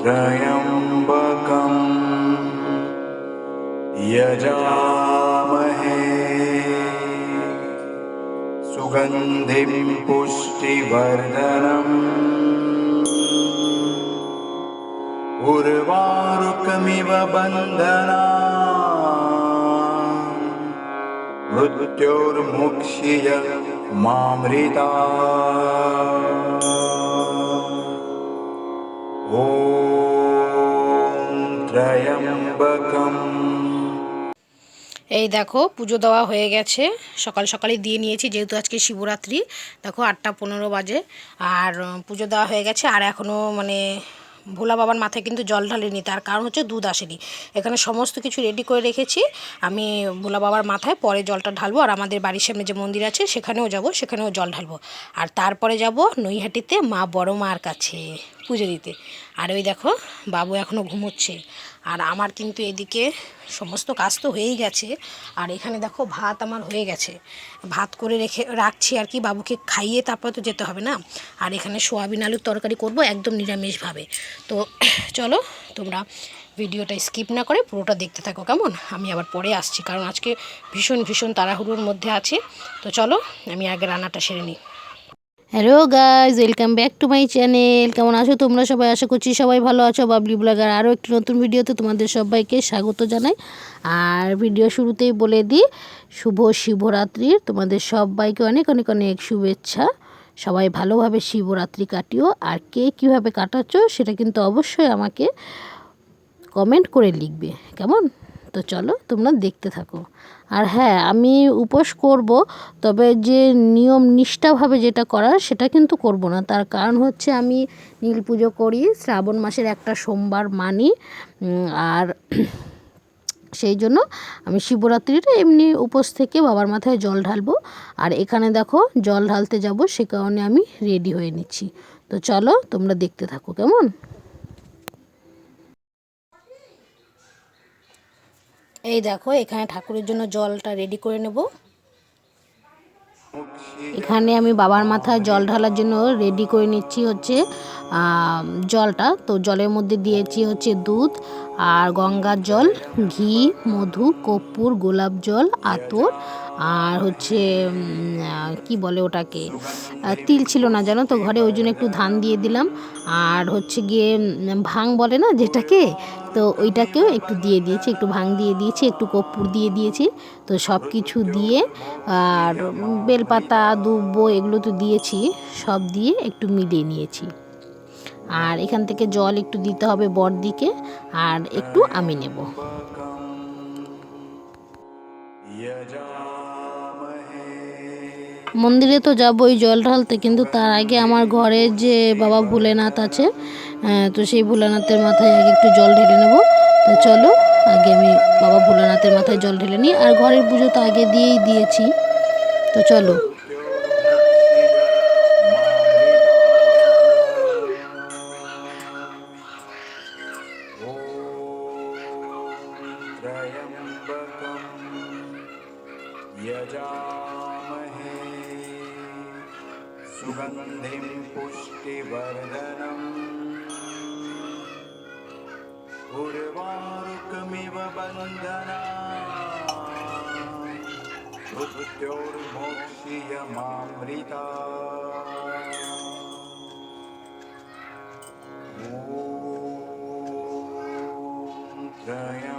त्र्यम्बकम् यजामहे सुगन्धिं पुष्टिवर्धनम् उर्वारुकमिव बन्धना मृत्योर्मुक्षीय मामृता এই দেখো, পুজো দেওয়া হয়ে গেছে। সকাল সকালে দিয়ে নিয়েছি, যেহেতু আজকে শিবরাত্রি, দেখো আটটা পনেরো বাজে। আর পুজো দেওয়া হয়ে গেছে, আর এখনও মানে ভোলা বাবার মাথায় কিন্তু জল ঢালেনি, তার কারণ হচ্ছে দুধ আসেনি। এখানে সমস্ত কিছু রেডি করে রেখেছি, আমি ভোলা বাবার মাথায় পরে জলটা ঢালবো, আর আমাদের বাড়ির সামনে যে মন্দির আছে, সেখানেও যাব, সেখানেও জল ঢালবো। আর তারপরে যাব নৈহাটিতে মা বড় মার কাছে পুজো দিতে। আর ওই দেখো, বাবু এখনও ঘুমোচ্ছে। আর আমার কিন্তু এদিকে সমস্ত কাজ তো হয়েই গেছে। আর এখানে দেখো ভাত আমার হয়ে গেছে। ভাত করে রেখে রাখছি আর কি বাবুকে খাইয়ে তারপর তো যেতে হবে না। আর এখানে সোয়াবিন আলুর তরকারি করব একদম নিরামিষভাবে। তো চলো তোমরা ভিডিওটা স্কিপ না করে পুরোটা দেখতে থাকো কেমন? আমি আবার পরে আসছি, কারণ আজকে ভীষণ ভীষণ তাড়াহুড়োর মধ্যে আছি। তো চলো আমি আগে রান্নাটা সেরে নিই। Hello guys welcome back to my channel কেমন আছো তোমরা সবাই? আশা করছি সবাই ভালো আছো। বাবলি ব্লগার আরও একটি নতুন ভিডিওতে তোমাদের সবাইকে স্বাগত জানাই। আর ভিডিও শুরুতেই বলে দিই, শুভ শিবরাত্রির। তোমাদের সবাইকে অনেক অনেক অনেক শুভেচ্ছা। সবাই ভালোভাবে শিবরাত্রি কাটিও। আর কে কীভাবে কাটাচ্ছ সেটা কিন্তু অবশ্যই আমাকে কমেন্ট করে লিখবে। কেমন? তো চলো তোমরা দেখতে থাকো। আর হ্যাঁ আমি উপোস করব, তবে যে নিয়ম নিষ্ঠাভাবে যেটা করার সেটা কিন্তু করব না। তার কারণ হচ্ছে আমি নীল পুজো করি, শ্রাবণ মাসের একটা সোমবার মানি আর সেই জন্য আমি শিবরাত্রিটা এমনি উপোস থেকে বাবার মাথায় জল ঢালবো। আর এখানে দেখো জল ঢালতে যাব, সে কারণে আমি রেডি হয়ে নিচ্ছি। তো চলো তোমরা দেখতে থাকো, কেমন? এই দেখো, এখানে ঠাকুরের জন্য জলটা রেডি করে নেব। এখানে আমি বাবার মাথায় জল ঢালার জন্য রেডি করে নিচ্ছি হচ্ছে জলটা। তো জলের মধ্যে দিয়েছি হচ্ছে দুধ আর গঙ্গার জল, ঘি, মধু, কর্পূর, গোলাপ জল, আতর আর হচ্ছে কি বলে ওটাকে? তিল ছিল না জানো তো? ঘরে ওই জন্য একটু ধান দিয়ে দিলাম। আর হচ্ছে গিয়ে ভাং বলে না যেটাকে? তো ওইটাকেও একটু দিয়ে দিয়েছি, একটু ভাং দিয়ে দিয়েছি, একটু কর্পূর দিয়ে দিয়েছি। তো সব কিছু দিয়ে, আর বেলপাতা দুব্ব এগুলো তো দিয়েছি, সব দিয়ে একটু মিলিয়ে নিয়েছি। আর এখান থেকে জল একটু দিতে হবে বড়দিকে, আর একটু আমি নেব। মন্দিরে তো যাবোই জল ঢালতে কিন্তু তার আগে আমার ঘরে যে বাবা ভোলেনাথ আছে আহ, তো সেই ভোলেনাথের মাথায় আগে একটু জল ঢেলে নেব তো চলো আগে আমি বাবা ভোলেনাথের মাথায় জল ঢেলে নিই আর ঘরের পুজো তো আগে দিয়েই দিয়েছি তো চলো त्र्यम्बकम् यजामहे सुगन्धिं पुष्टिवर्धनम् उर्वारुकमिव बन्धना मृत्योर्मोक्षीयमामृता ॐ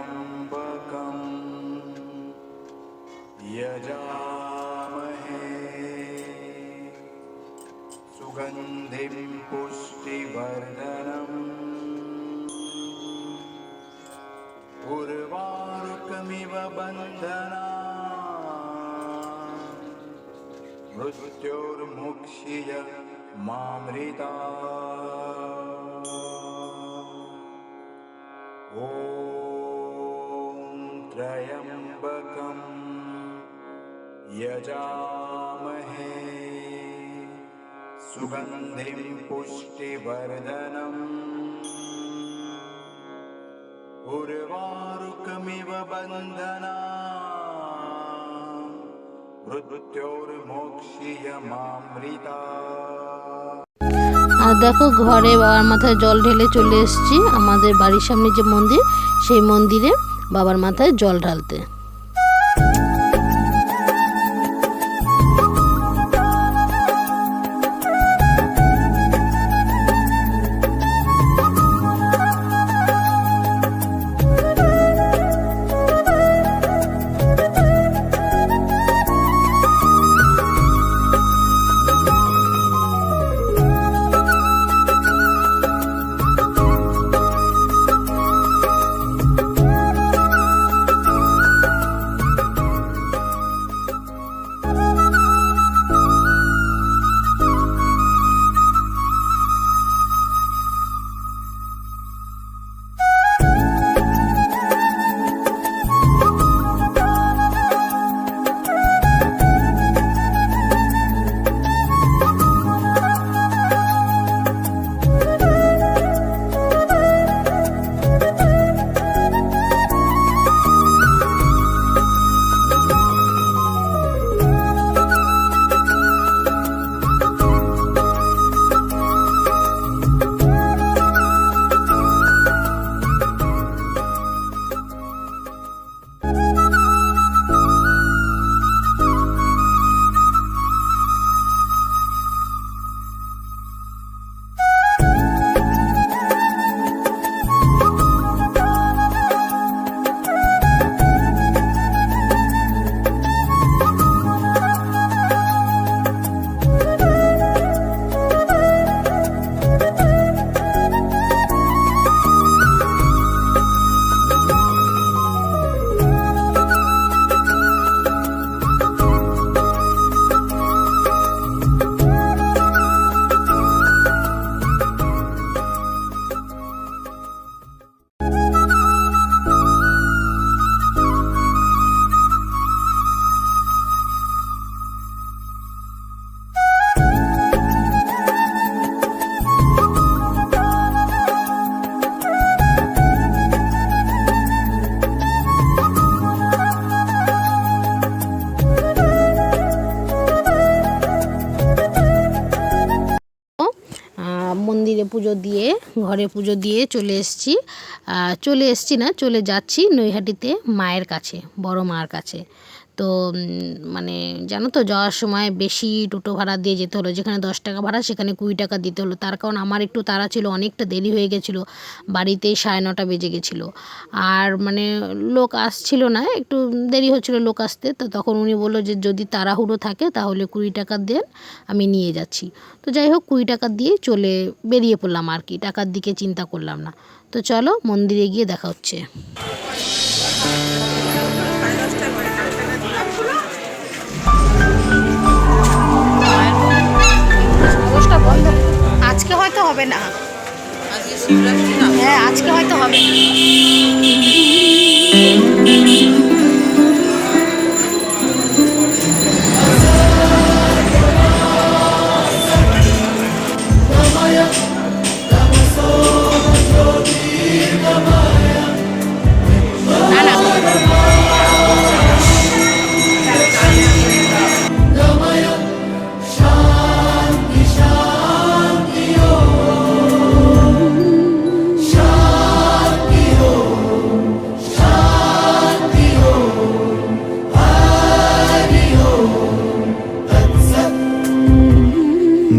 मृत्योर्मुक्षीय मामृता। ॐ त्र्यम्बकम् यजामहे। सुगन्धिं पुष्टिवर्धनम्। उर्वारुकमिव बन्धना আর দেখো ঘরে বাবার মাথায় জল ঢেলে চলে এসেছি। আমাদের বাড়ির সামনে যে মন্দির, সেই মন্দিরে বাবার মাথায় জল ঢালতে। পুজো দিয়ে, ঘরে পুজো দিয়ে চলে এসছি। চলে এসছি না, চলে যাচ্ছি নৈহাটিতে মায়ের কাছে, বড় মার কাছে। তো মানে জানো তো, যাওয়ার সময় বেশি টোটো ভাড়া দিয়ে যেতে হলো। যেখানে দশ টাকা ভাড়া, সেখানে কুড়ি টাকা দিতে হলো। তার কারণ আমার একটু তাড়া ছিল, অনেকটা দেরি হয়ে গেছিল। বাড়িতেই সাড়ে নটা বেজে গেছিল। আর মানে লোক আসছিল না, একটু দেরি হচ্ছিল লোক আসতে। তো তখন উনি বলল যে, যদি তাড়াহুড়ো থাকে, তাহলে কুড়ি টাকা দেন, আমি নিয়ে যাচ্ছি। তো যাই হোক, কুড়ি টাকা দিয়ে চলে বেরিয়ে পড়লাম আর কি। টাকার দিকে চিন্তা করলাম না। তো চলো, মন্দিরে গিয়ে দেখা হচ্ছে। আজকে হয়তো হবে না। হ্যাঁ আজকে হয়তো হবে না।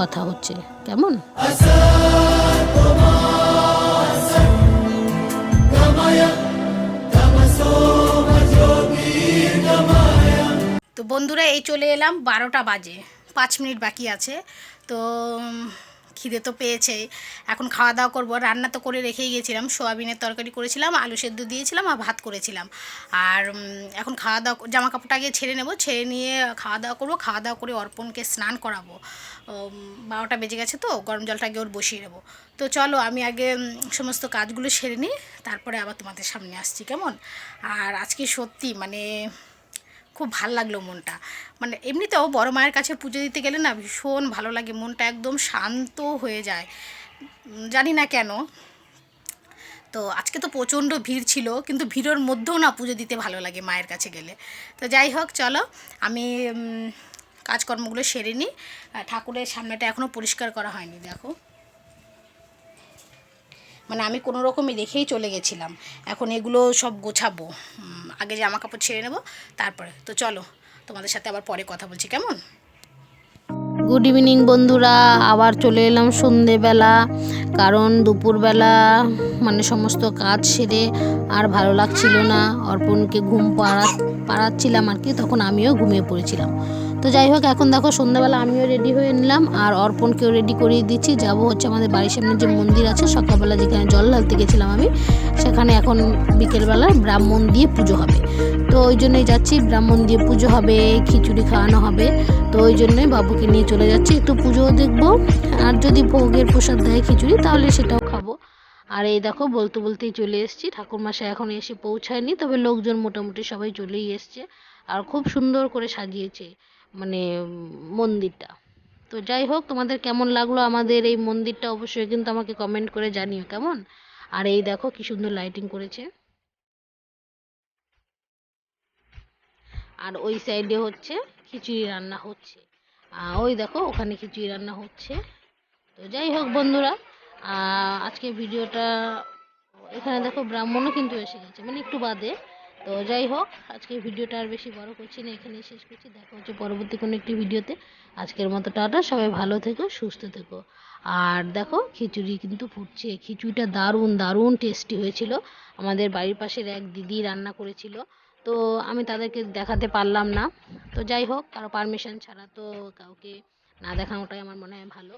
কথা হচ্ছে, কেমন? তো বন্ধুরা, এই চলে এলাম বারোটা বাজে, পাঁচ মিনিট বাকি আছে। তো খিদে তো পেয়েছে। এখন খাওয়া দাওয়া করব। রান্না তো করে রেখেই গেছিলাম। সোয়াবিনের তরকারি করেছিলাম, আলু সেদ্ধ দিয়েছিলাম আর ভাত করেছিলাম। আর এখন খাওয়া দাওয়া জামা কাপড়টা আগে ছেড়ে নেব। ছেড়ে নিয়ে খাওয়া দাওয়া করব। খাওয়া দাওয়া করে অর্পণকে স্নান করাবো। বারোটা বেজে গেছে তো, গরম জলটা আগে ওর বসিয়ে নেব। তো চলো আমি আগে সমস্ত কাজগুলো সেরে নিই। তারপরে আবার তোমাদের সামনে আসছি, কেমন? আর আজকে সত্যি মানে খুব ভালো লাগল মনটা। মানে এমনিতেও বড় মায়ের কাছে পুজো দিতে গেলে না ভীষণ ভালো লাগে, মনটা একদম শান্ত হয়ে যায়। জানি না কেন। তো আজকে তো প্রচণ্ড ভিড় ছিল, কিন্তু ভিড়ের মধ্যেও না পুজো দিতে ভালো লাগে মায়ের কাছে গেলে। তো যাই হোক, চলো, আমি কাজকর্মগুলো সেরে নিই। ঠাকুরের সামনেটা এখনও পরিষ্কার করা হয়নি, দেখো। মানে আমি কোনো রকমই রেখেই চলে গেছিলাম। এখন এগুলো সব গোছাবো। আগে জামা কাপড় ছেড়ে নেব, তারপরে। তো চলো, তোমাদের সাথে আবার পরে কথা বলছি, কেমন? গুড ইভিনিং বন্ধুরা, আবার চলে এলাম সন্ধেবেলা, কারণ দুপুরবেলা মানে সমস্ত কাজ সেরে আর ভালো লাগছিল না। অর্পণকে ঘুম পাড়া, পাড়াচ্ছিলাম আর কি, তখন আমিও ঘুমিয়ে পড়েছিলাম। তো যাই হোক, এখন দেখো সন্ধ্যাবেলা আমিও রেডি হয়ে নিলাম আর অর্পণকেও রেডি করিয়ে দিচ্ছি। যাব হচ্ছে আমাদের বাড়ির সামনে যে মন্দির আছে, সকালবেলা যেখানে জল ঢালতে গেছিলাম আমি, সেখানে এখন বিকেলবেলা ব্রাহ্মণ দিয়ে পুজো হবে। তো ওই জন্যই যাচ্ছি, ব্রাহ্মণ দিয়ে পুজো হবে, খিচুড়ি খাওয়ানো হবে। তো ওই জন্যই বাবুকে নিয়ে চলে যাচ্ছি, একটু পুজোও দেখব। আর যদি ভোগের প্রসাদ দেয় খিচুড়ি, তাহলে সেটাও খাব। আর এই দেখো, বলতে বলতেই চলে এসেছি ঠাকুরমাশা এখন এসে পৌঁছায়নি, তবে লোকজন মোটামুটি সবাই চলেই এসছে। আর খুব সুন্দর করে সাজিয়েছে। মানে মন্দিরটা। তো যাই হোক, তোমাদের কেমন লাগল আমাদের এই মন্দিরটা অবশ্যই কিন্তু আমাকে কমেন্ট করে জানিও, কেমন? আর এই দেখো কি সুন্দর লাইটিং করেছে। আর ওই সাইডে হচ্ছে খিচুড়ি রান্না হচ্ছে। ওই দেখো, ওখানে খিচুড়ি রান্না হচ্ছে। তো যাই হোক বন্ধুরা আজকে ভিডিওটা এখানে দেখো ব্রাহ্মণও কিন্তু এসে গেছে মানে একটু বাদে। তো যাই হোক আজকে ভিডিওটা আর বেশি বড় করছি না, এখানেই শেষ করছি। দেখা হচ্ছে পরবর্তী কোনো একটি ভিডিওতে। আজকের মতো টাটা, সবাই ভালো থেকো, সুস্থ থেকো। আর দেখো, খিচুড়ি কিন্তু ফুটছে। খিচুড়িটা দারুণ দারুণ টেস্টি হয়েছিল। আমাদের বাড়ির পাশের এক দিদি রান্না করেছিল। তো আমি তাদেরকে দেখাতে পারলাম না। তো যাই হোক, কারও পারমিশন ছাড়া তো কাউকে না দেখানোটাই আমার মনে হয় ভালো।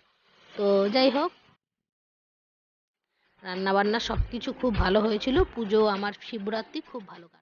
তো যাই হোক রান্না বান্না সব কিছু খুব ভালো হয়েছিল। পুজো, আমার শিবরাত্রি খুব ভালো কাটলো